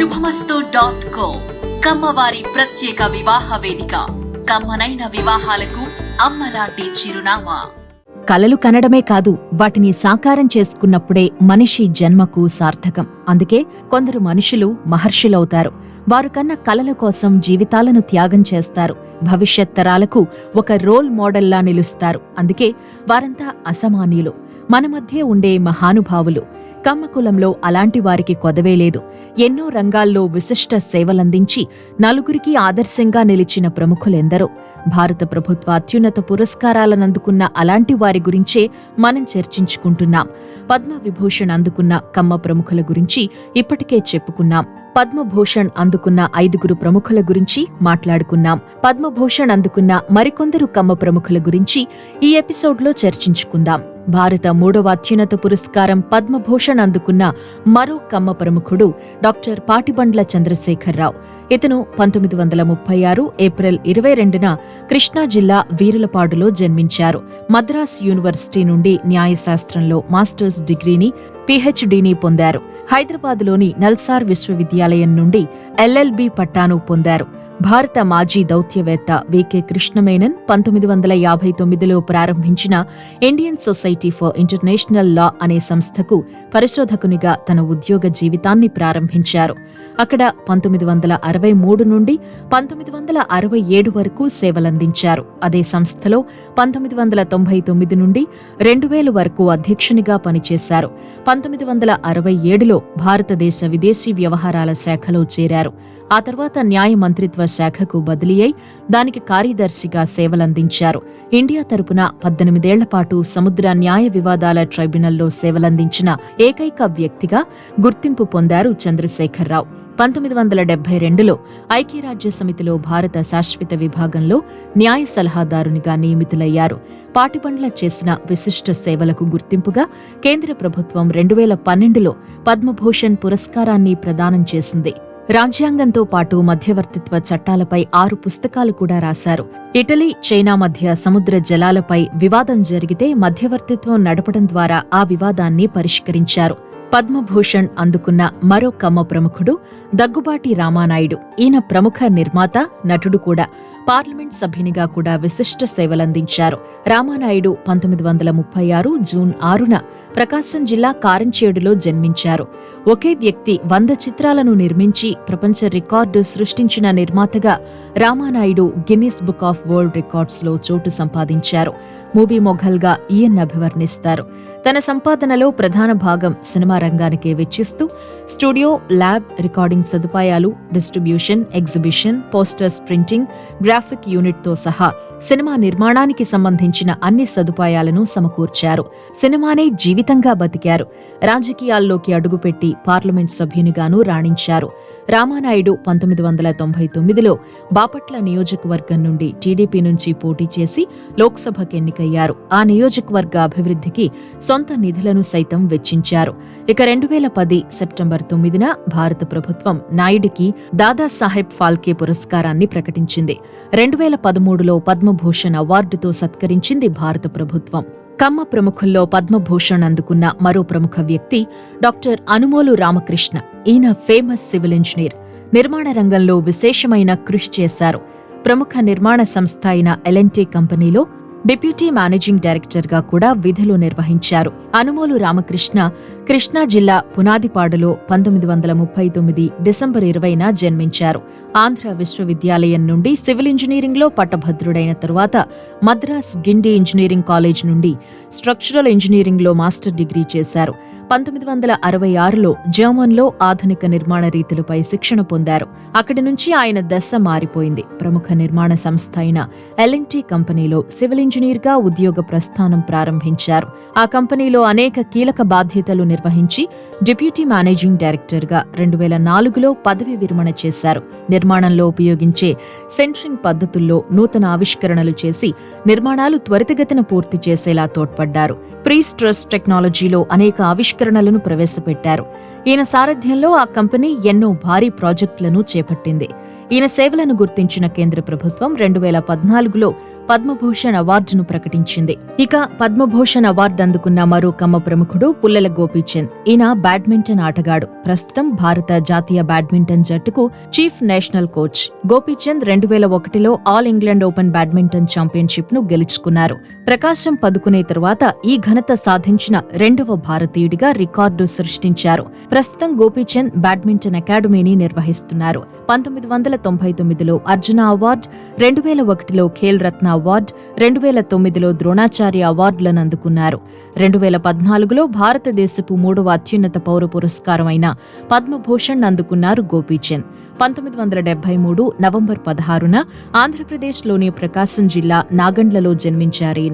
శుభమస్తు dot co కమ్మవారి ప్రత్యేక వివాహ వేదిక. కమ్మనైన వివాహాలకు అమ్మలాంటి చిరునామా. కలలు కనడమే కాదు వాటిని సాకారం చేసుకున్నప్పుడే మనిషి జన్మకు సార్థకం. అందుకే కొందరు మనుషులు మహర్షులవుతారు. వారు కన్న కలల కోసం జీవితాలను త్యాగం చేస్తారు. భవిష్యత్ తరాలకు ఒక రోల్ మోడల్లా నిలుస్తారు. అందుకే వారంతా అసమాన్యులు. మన మధ్య ఉండే మహానుభావులు. కమ్మకులంలో అలాంటి వారికి కొదవే లేదు. ఎన్నో రంగాల్లో విశిష్ట సేవలందించి నలుగురికి ఆదర్శంగా నిలిచిన ప్రముఖులెందరో. భారత ప్రభుత్వ అత్యున్నత పురస్కారాలనందుకున్న అలాంటి వారి గురించే మనం చర్చించుకుంటున్నాం. పద్మ విభూషణ్ అందుకున్న కమ్మ ప్రముఖుల గురించి ఇప్పటికే చెప్పుకున్నాం. పద్మభూషణ్ అందుకున్న ఐదుగురు ప్రముఖుల గురించి మాట్లాడుకున్నాం. పద్మభూషణ్ అందుకున్న మరికొందరు కమ్మ ప్రముఖుల గురించి ఈ ఎపిసోడ్లో చర్చించుకుందాం. భారత మూడవ అత్యున్నత పురస్కారం పద్మభూషణ్ అందుకున్న మరో కమ్మ ప్రముఖుడు డాక్టర్ పాటిబండ్ల చంద్రశేఖరరావు. ఇతను పంతొమ్మిది వందల ముప్పై ఆరు ఏప్రిల్ ఇరవై రెండున కృష్ణా జిల్లా వీరులపాడులో జన్మించారు. మద్రాస్ యూనివర్సిటీ నుండి న్యాయశాస్త్రంలో మాస్టర్స్ డిగ్రీని పీహెచ్డీని పొందారు. హైదరాబాద్లోని నల్సార్ విశ్వవిద్యాలయం నుండి ఎల్ఎల్బి పట్టాను పొందారు. భారత మాజీ దౌత్యవేత్త వికే కృష్ణమేనన్ పంతొమ్మిది వందల యాభై తొమ్మిదిలో ప్రారంభించిన Indian society for international law అనే సంస్థకు పరిశోధకునిగా తన ఉద్యోగ జీవితాన్ని ప్రారంభించారు. అక్కడ పంతొమ్మిది వందల అరవై మూడు నుండి పంతొమ్మిది వందల అరవై ఏడు వరకు సేవలందించారు. అదే సంస్థలో పంతొమ్మిది వందల తొంభై తొమ్మిది నుండి రెండు వేలు వరకు అధ్యక్షునిగా పనిచేశారు. పంతొమ్మిది వందల అరవై ఏడులో భారతదేశ విదేశీ వ్యవహారాల శాఖలో చేరారు. ఆ తర్వాత న్యాయ మంత్రిత్వ శాఖకు బదిలీ అయి దానికి కార్యదర్శిగా సేవలందించారు. ఇండియా తరపున పద్దెనిమిదేళ్ళ పాటు సముద్ర న్యాయ వివాదాల ట్రైబ్యునల్లో సేవలందించిన ఏకైక వ్యక్తిగా గుర్తింపు పొందారు చంద్రశేఖరరావు. పంతొమ్మిది వందల డెబ్బై రెండులో ఐక్యరాజ్య సమితిలో భారత శాశ్వత విభాగంలో న్యాయ సలహాదారునిగా నియమితులయ్యారు. పాటిబండ్ల చేసిన విశిష్ట సేవలకు గుర్తింపుగా కేంద్ర ప్రభుత్వం రెండు వేల పన్నెండులో పద్మభూషణ్ పురస్కారాన్ని ప్రదానం చేసింది. రాజ్యాంగంతో పాటు మధ్యవర్తిత్వ చట్టాలపై ఆరు పుస్తకాలు కూడా రాశారు. ఇటలీ చైనా మధ్య సముద్ర జలాలపై వివాదం జరిగితే మధ్యవర్తిత్వం నడపడం ద్వారా ఆ వివాదాన్ని పరిష్కరించారు. పద్మభూషణ్ అందుకున్న మరో కమ్మ ప్రముఖుడు దగ్గుబాటి రామానాయుడు. ఈయన ప్రముఖ నిర్మాత నటుడు కూడా. పార్లమెంట్ సభ్యునిగా కూడా విశిష్ట సేవలందించారు. రామానాయుడు పంతొమ్మిది వందల ముప్పై ఆరు జూన్ ఆరున ప్రకాశం జిల్లా కారంచేడులో జన్మించారు. ఒకే వ్యక్తి వంద చిత్రాలను నిర్మించి ప్రపంచ రికార్డు సృష్టించిన నిర్మాతగా Ramanaidu Guinness book of world రికార్డ్స్లో చోటు సంపాదించారు. మూవీ మొఘల్గా ఈయన్ అభివర్ణిస్తారు. తన సంపాదనలో ప్రధాన భాగం సినిమా రంగానికే వెచ్చిస్తూ స్టూడియో ల్యాబ్ రికార్డింగ్ సదుపాయాలు distribution exhibition posters printing graphic యూనిట్తో సహా సినిమా నిర్మాణానికి సంబంధించిన అన్ని సదుపాయాలను సమకూర్చారు. సినిమానే జీవితంగా బతికారు. రాజకీయాల్లోకి అడుగుపెట్టి పార్లమెంట్ సభ్యునిగానూ రాణించారు. రామానాయుడు పంతొమ్మిది వందల తొంభై తొమ్మిదిలో బాపట్ల నియోజకవర్గం నుండి టీడీపీ నుంచి పోటీ చేసి లోక్సభకు ఎన్నికయ్యారు. ఆ నియోజకవర్గ అభివృద్ధికి సొంత నిధులను సైతం వెచ్చించారు. ఇక రెండు వేల పది సెప్టెంబర్ తొమ్మిదిన భారత ప్రభుత్వం నాయుడికి దాదాసాహెబ్ ఫాల్కే పురస్కారాన్ని ప్రకటించింది. రెండు వేల పదమూడులో పద్మభూషణ్ అవార్డుతో సత్కరించింది భారత ప్రభుత్వం. కమ్మ ప్రముఖుల్లో పద్మభూషణ్ అందుకున్న మరో ప్రముఖ వ్యక్తి డాక్టర్ అనుమోలు రామకృష్ణ. ఈయన ఫేమస్ సివిల్ ఇంజనీర్. నిర్మాణ రంగంలో విశేషమైన కృషి చేశారు. ప్రముఖ నిర్మాణ సంస్థ అయిన ఎల్ఎన్టీ కంపెనీలో డిప్యూటీ మేనేజింగ్ డైరెక్టర్గా కూడా విధులు నిర్వహించారు. అనుమోలు రామకృష్ణ కృష్ణా జిల్లా పునాదిపాడులో పంతొమ్మిది వందల ముప్పై తొమ్మిది డిసెంబర్ ఇరవైన జన్మించారు. ఆంధ్ర విశ్వవిద్యాలయం నుండి సివిల్ ఇంజనీరింగ్లో పట్టభద్రుడైన తరువాత మద్రాస్ గిండి ఇంజనీరింగ్ కాలేజ్ నుండి స్ట్రక్చరల్ ఇంజనీరింగ్లో మాస్టర్ డిగ్రీ చేశారు. పంతొమ్మిది వందల అరవై ఆరులో జర్మన్లో ఆధునిక నిర్మాణ రీతులపై శిక్షణ పొందారు. అక్కడి నుంచి ఆయన దశ మారిపోయింది. ప్రముఖ నిర్మాణ సంస్థ అయిన ఎల్ఎన్టీ కంపెనీలో సివిల్ ఇంజనీర్గా ఉద్యోగ ప్రస్థానం ప్రారంభించారు. ఆ కంపెనీలో అనేక కీలక బాధ్యతలు నిర్వహించి డిప్యూటీ మేనేజింగ్ డైరెక్టర్గా రెండు వేల నాలుగులో పదవి విరమణ చేశారు. నిర్మాణంలో ఉపయోగించే సెంట్రింగ్ పద్ధతుల్లో నూతన ఆవిష్కరణలు చేసి నిర్మాణాలు త్వరితగతిన పూర్తి చేసేలా తోడ్పడ్డారు. ప్రీస్ట్రస్ టెక్నాలజీలో అనేక సంస్కరణలను ప్రవేశపెట్టారు. ఈయన సారథ్యంలో ఆ కంపెనీ ఎన్నో భారీ ప్రాజెక్టులను చేపట్టింది. ఈయన సేవలను గుర్తించిన కేంద్ర ప్రభుత్వం రెండు వేల పద్నాలుగులో పద్మభూషణ్ అవార్డును ప్రకటించింది. ఇక పద్మభూషణ్ అవార్డు అందుకున్న మరో కమ్మ ప్రముఖుడు పుల్లెల గోపీచంద్. ఈయన బ్యాడ్మింటన్ ఆటగాడు. ప్రస్తుతం భారత జాతీయ బ్యాడ్మింటన్ జట్టుకు చీఫ్ నేషనల్ కోచ్. గోపీచంద్ రెండు వేల ఒకటిలో ఆల్ ఇంగ్లాండ్ ఓపెన్ బ్యాడ్మింటన్ ఛాంపియన్షిప్ను గెలుచుకున్నారు. ప్రకాశం పదుకునే తరువాత ఈ ఘనత సాధించిన రెండవ భారతీయుడిగా రికార్డు సృష్టించారు. ప్రస్తుతం గోపీచంద్ బ్యాడ్మింటన్ అకాడమీని నిర్వహిస్తున్నారు. పంతొమ్మిది వందల తొంభై తొమ్మిదిలో అర్జున అవార్డు రెండు వేల ఒకటిలో ఖేల్ రత్న అవార్డ్ రెండు వేల తొమ్మిదిలో ద్రోణాచార్య అవార్డులను అందుకున్నారు. రెండు వేల పద్నాలుగులో భారతదేశపు మూడవ అత్యున్నత పౌర పురస్కారం అయిన పద్మభూషణ్ అందుకున్నారు గోపీచంద్. పంతొమ్మిది వందల డెబ్బై మూడు నవంబర్ పదహారున ఆంధ్రప్రదేశ్లోని ప్రకాశం జిల్లా నాగండ్లలో జన్మించారు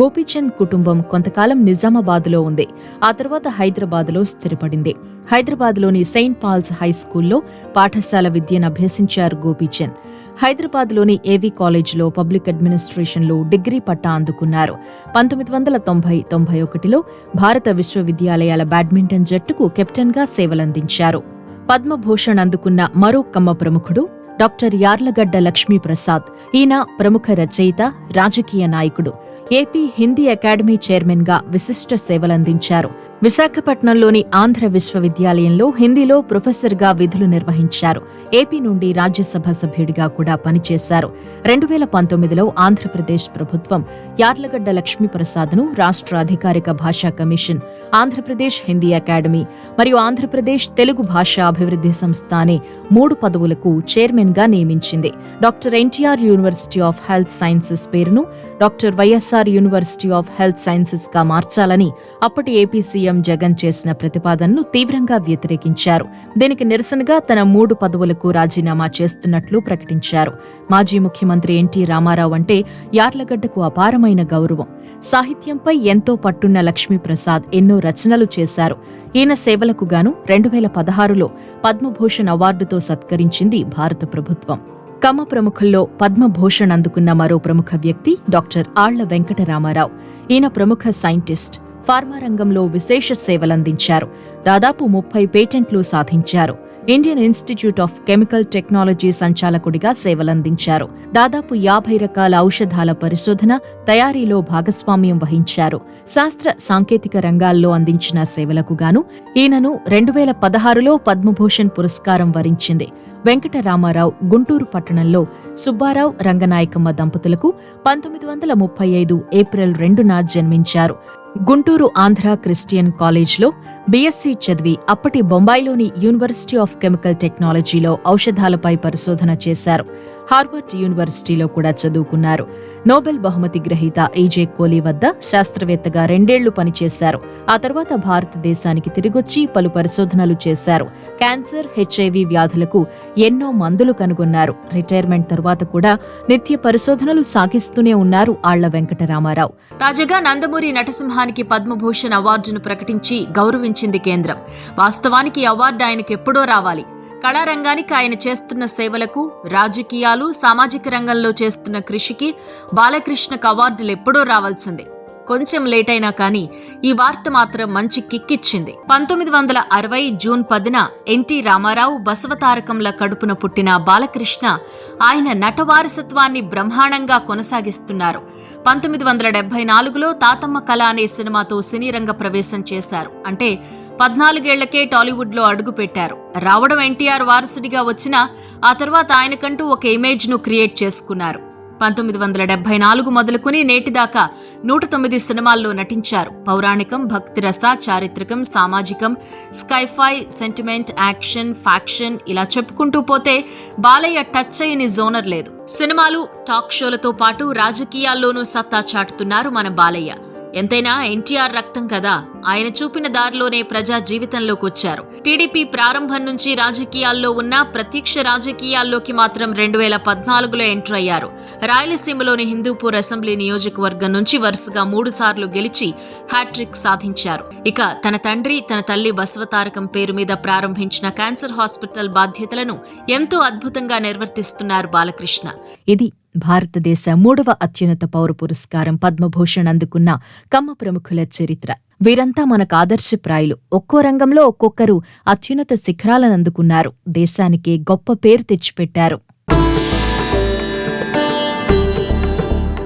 గోపీచంద్ కుటుంబం కొంతకాలం నిజామాబాద్లో ఉంది. ఆ తర్వాత హైదరాబాద్లో స్థిరపడింది. హైదరాబాద్లోని సెయింట్ పాల్స్ హై స్కూల్లో పాఠశాల విద్యను అభ్యసించారు గోపీచంద్. హైదరాబాద్లోని ఏవీ కాలేజ్లో పబ్లిక్ అడ్మినిస్ట్రేషన్లో డిగ్రీ పట్టా అందుకున్నారు. పంతొమ్మిది వందల తొంభై తొంభై ఒకటిలో భారత విశ్వవిద్యాలయాల బ్యాడ్మింటన్ జట్టుకు కెప్టెన్గా సేవలందించారు. పద్మభూషణ్ అందుకున్న మరో కమ్మ ప్రముఖుడు డాక్టర్ యార్లగడ్డ లక్ష్మీప్రసాద్ ఈయన ప్రముఖ రచయిత రాజకీయ నాయకుడు. ఏపీ హిందీ అకాడమీ చైర్మన్గా విశిష్ట సేవలందించారు. విశాఖపట్నంలోని ఆంధ్ర విశ్వవిద్యాలయంలో హిందీలో ప్రొఫెసర్గా విధులు నిర్వహించారు. ఏపీ నుండి రాజ్యసభ సభ్యుడిగా కూడా పనిచేశారు. రెండు వేల పంతొమ్మిదిలో ఆంధ్రప్రదేశ్ ప్రభుత్వం యార్లగడ్డ లక్ష్మీప్రసాద్ను రాష్ట్ర అధికారిక భాషా కమిషన్ ఆంధ్రప్రదేశ్ హిందీ అకాడమీ మరియు ఆంధ్రప్రదేశ్ తెలుగు భాషా అభివృద్ధి సంస్థ అనే మూడు పదవులకు చైర్మన్గా నియమించింది. Doctor NTR university of health sciences పేరును doctor YSR university of health సైన్సెస్గా మార్చాలని అప్పటి ఏపీ సీఎం జగన్ చేసిన ప్రతిపాదనను తీవ్రంగా వ్యతిరేకించారు. దీనికి నిరసనగా తన మూడు పదవులకు రాజీనామా చేస్తున్నట్లు ప్రకటించారు. మాజీ ముఖ్యమంత్రి ఎన్టీ రామారావు అంటే యార్లగడ్డకు అపారమైన గౌరవం. సాహిత్యంపై ఎంతో పట్టున్న లక్ష్మీప్రసాద్ ఎన్నో రచనలు చేశారు. ఈయన సేవలకు గాను రెండు వేల పదహారులో పద్మభూషణ్ అవార్డుతో సత్కరించింది భారత ప్రభుత్వం. కమ్మ ప్రముఖుల్లో పద్మభూషణ్ అందుకున్న మరో ప్రముఖ వ్యక్తి డాక్టర్ ఆళ్ళ వెంకటరామారావు. ఈయన ప్రముఖ సైంటిస్ట్. ఫార్మా రంగంలో విశేష సేవలందించారు. దాదాపు ముప్పై పేటెంట్లు సాధించారు. Indian institute of chemical technology సంచాలకుడిగా సేవలందించారు. దాదాపు యాభై రకాల ఔషధాల పరిశోధన తయారీలో భాగస్వామ్యం వహించారు. శాస్త్ర సాంకేతిక రంగాల్లో అందించిన సేవలకు గాను ఈయనను రెండు వేల పదహారులో పద్మభూషణ్ పురస్కారం వరించింది. వెంకటరామారావు గుంటూరు పట్టణంలో సుబ్బారావు రంగనాయకమ్మ దంపతులకు పంతొమ్మిది వందల ముప్పై ఐదు ఏప్రిల్ రెండున జన్మించారు. గుంటూరు ఆంధ్ర క్రిస్టియన్ కాలేజ్లో బీఎస్సీ చదివి అప్పటి బొంబాయిలోని యూనివర్సిటీ ఆఫ్ కెమికల్ టెక్నాలజీలో ఔషధాలపై పరిశోధన చేశారు. హార్వర్డ్ యూనివర్సిటీలో కూడా చదువుకున్నారు. నోబెల్ బహుమతి గ్రహీత ఈజే కోలీ వద్ద శాస్త్రవేత్తగా రెండేళ్ళు పనిచేశారు. ఆ తర్వాత భారతదేశానికి తిరిగొచ్చి పలు పరిశోధనలు చేశారు. క్యాన్సర్ హెచ్ఐవి వ్యాధులకు ఎన్నో మందులు కనుగొన్నారు. రిటైర్మెంట్ తర్వాత కూడా నిత్య పరిశోధనలు సాగిస్తూనే ఉన్నారు ఆళ్ళ వెంకటరామారావు. తాజాగా నందమూరి నటసింహానికి పద్మభూషణ్ అవార్డును ప్రకటించి గౌరవించింది కేంద్రం. వాస్తవానికి అవార్డు ఆయనకు ఎప్పుడో రావాలి. కళారంగానికి ఆయన చేస్తున్న సేవలకు రాజకీయాలు సామాజిక రంగంలో చేస్తున్న కృషికి బాలకృష్ణకు అవార్డులు ఎప్పుడో రావాల్సిందే. కొంచెం లేట్ అయినా కానీ ఈ వార్త మాత్రం మంచి కిక్కిచ్చింది. పంతొమ్మిది వందల అరవై జూన్ పదిన ఎన్టీ రామారావు బసవతారకంల కడుపున పుట్టిన బాలకృష్ణ ఆయన నట వారసత్వాన్ని బ్రహ్మాండంగా కొనసాగిస్తున్నారు. పంతొమ్మిది వందల డెబ్బై నాలుగులో తాతమ్మ కళ అనే సినిమాతో సినీ రంగ ప్రవేశం చేశారు. అంటే పద్నాలుగేళ్ళకే టాలీవుడ్లో అడుగుపెట్టారు. రావడం ఎన్టీఆర్ వారసుడిగా వచ్చినా ఆ తర్వాత ఆయనకంటూ ఒక ఇమేజ్ను క్రియేట్ చేసుకున్నారు. పంతొమ్మిది వందల డెబ్బై నాలుగు మొదలుకుని నేటిదాకా నూట తొమ్మిది సినిమాల్లో నటించారు. పౌరాణికం భక్తిరస చారిత్రకం సామాజికం స్కైఫై సెంటిమెంట్ యాక్షన్ ఫ్యాక్షన్ ఇలా చెప్పుకుంటూ పోతే బాలయ్య టచ్ అయ్యని జోనర్ లేదు. సినిమాలు టాక్ షోలతో పాటు రాజకీయాల్లోనూ సత్తా చాటుతున్నారు మన బాలయ్య. ఎంతైనా ఎన్టీఆర్ రక్తం కదా. ఆయన చూపిన దారిలోనే ప్రజా జీవితంలోకి వచ్చారు టీడీపీ ప్రారంభం నుంచి రాజకీయాల్లో ఉన్న ప్రత్యక్ష రాజకీయాల్లోకి మాత్రం రెండు వేల పద్నాలుగులో ఎంటర్ అయ్యారు రాయలసీమలోని హిందూపూర్ అసెంబ్లీ నియోజకవర్గం నుంచి వరుసగా మూడు సార్లు గెలిచి హ్యాట్రిక్ సాధించారు. ఇక తన తండ్రి తన తల్లి బసవతారకం పేరు మీద ప్రారంభించిన క్యాన్సర్ హాస్పిటల్ బాధ్యతలను ఎంతో అద్భుతంగా నిర్వర్తిస్తున్నారు బాలకృష్ణ. ఇది భారతదేశ మూడవ అత్యున్నత పౌర పురస్కారం పద్మభూషణ్ అందుకున్న కమ్మ ప్రముఖుల చరిత్ర. వీరంతా మనకు ఆదర్శప్రాయులు. ఒక్కో రంగంలో ఒక్కొక్కరు అత్యున్నత శిఖరాలను అందుకున్నారు. దేశానికి గొప్ప పేరు తెచ్చిపెట్టారు.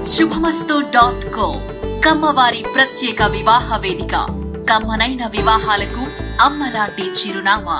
శుభమస్తు డాట్ కో కమ్మవారి ప్రత్యేక వివాహ వేదిక. కమ్మనైన వివాహాలకు అమ్మలాంటి చిరునామా.